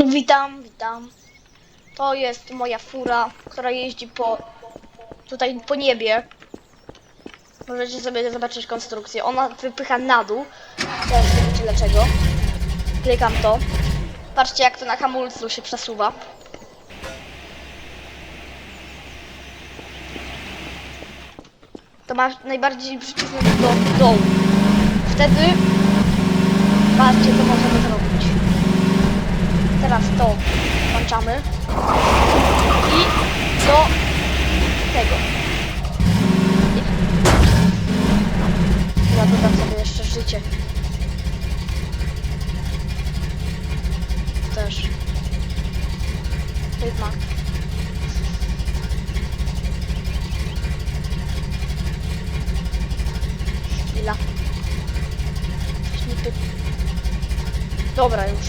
Witam, witam. To jest moja fura, która jeździ po tutaj po niebie. Możecie sobie zobaczyć konstrukcję. Ona wypycha na dół. Teraz wiecie dlaczego. Klikam to. Patrzcie jak to na hamulcu się przesuwa. To ma najbardziej przycisnąć do dołu. Wtedy patrzcie co możemy zrobić. Życie. Też. Jednak. Chwila. Dobra już.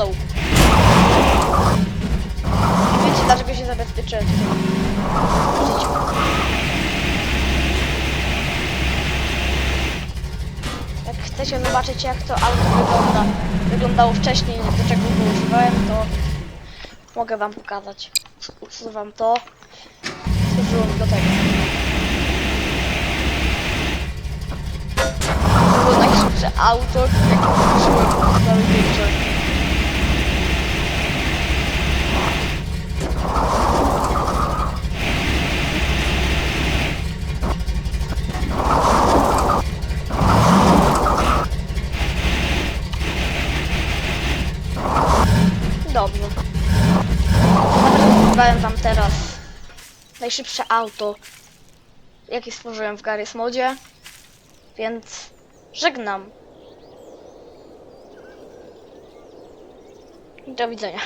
Do dołu. Wiecie dlaczego się zabezpieczyłem. Jak chcecie zobaczyć jak to auto wygląda, wyglądało wcześniej, do czego go używałem, to mogę wam pokazać. Usuwam to. Służyło mi do tego. Auto, jakie użyłem Dobrze. Zaprezentowałem wam teraz najszybsze auto, jakie stworzyłem w Garry's Modzie, więc żegnam. Do widzenia.